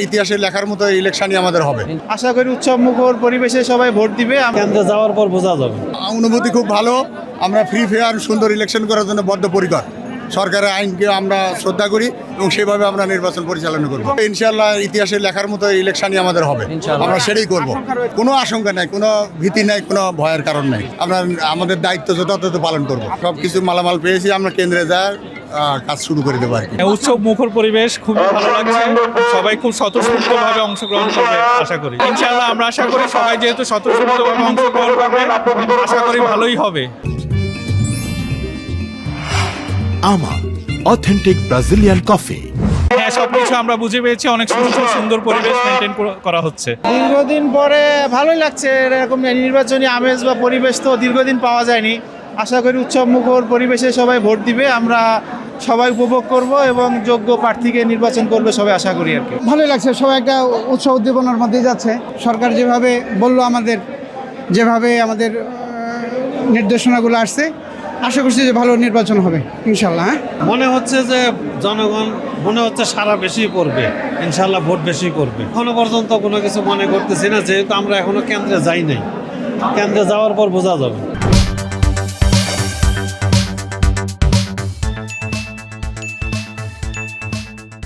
ইতিহাসে লেখার মতো ইলেকশনই আমাদের হবে। আশা করি উৎসব মুখর পরিবেশে সবাই ভোট দিবে। কেন্দ্রে যাওয়ার পর বোঝা যাবে। অনুভূতি খুব ভালো। আমরা ফ্রি ফেয়ার সুন্দর ইলেকশন করার জন্য বদ্ধপরিকর। সরকারের আইনকে আমরা শ্রদ্ধা করি এবং সেভাবে আমরা নির্বাচন পরিচালনা করব। ইনশাল্লাহ ইতিহাসে লেখার মতো ইলেকশনই আমাদের হবে। আমরা সেটাই করব। কোনো আশঙ্কা নাই কোনো ভীতি নাই কোনো ভয়ের কারণ নাই। আমরা আমাদের দায়িত্ব যথাযথ পালন করব। সব কিছু মালামাল পেয়েছি আমরা কেন্দ্রে যা কাজ শুরু করে দেবো আর কি। উৎসব মুখর পরিবেশ খুবই ভালো লাগছে। সবাই খুব স্বতঃস্ফূর্তভাবে অংশগ্রহণ করবে আশা করি। ইনশাআল্লাহ আমরা আশা করি সবাই যেহেতু স্বতঃস্ফূর্তভাবে অংশগ্রহণ করবে আশা করি ভালোই হবে। আমা অথেন্টিক ব্রাজিলিয়ান কফি হ্যাঁ সবকিছু আমরা বুঝে পেয়েছি অনেক সুস্থ সুন্দর পরিবেশ মেনটেন করা হচ্ছে। দীর্ঘদিন পরে ভালোই লাগছে এরকম নির্বাচনী আমেজ বা পরিবেশ তো দীর্ঘদিন পাওয়া যায়নি। আশা করি উৎসব মুখর পরিবেশে সবাই ভোট দিবে আমরা সবাই উপভোগ করব এবং যোগ্য প্রার্থীকে নির্বাচন করবে সবাই আশা করি আর কি। ভালোই লাগছে সবাই একটা উৎসাহ উদ্দীপনার মধ্যে যাচ্ছে। সরকার যেভাবে বলল আমাদের যেভাবে আমাদের নির্দেশনাগুলো আসছে আশা করছি যে ভালো নির্বাচন হবে ইনশাল্লাহ হ্যাঁ? মনে হচ্ছে যে জনগণ মনে হচ্ছে সারা বেশি করবে ইনশাল্লাহ ভোট বেশি করবে। এখনও পর্যন্ত কোনো কিছু মনে করতেছি না যেহেতু আমরা এখনও কেন্দ্রে যাই নাই। কেন্দ্রে যাওয়ার পর বোঝা যাবে।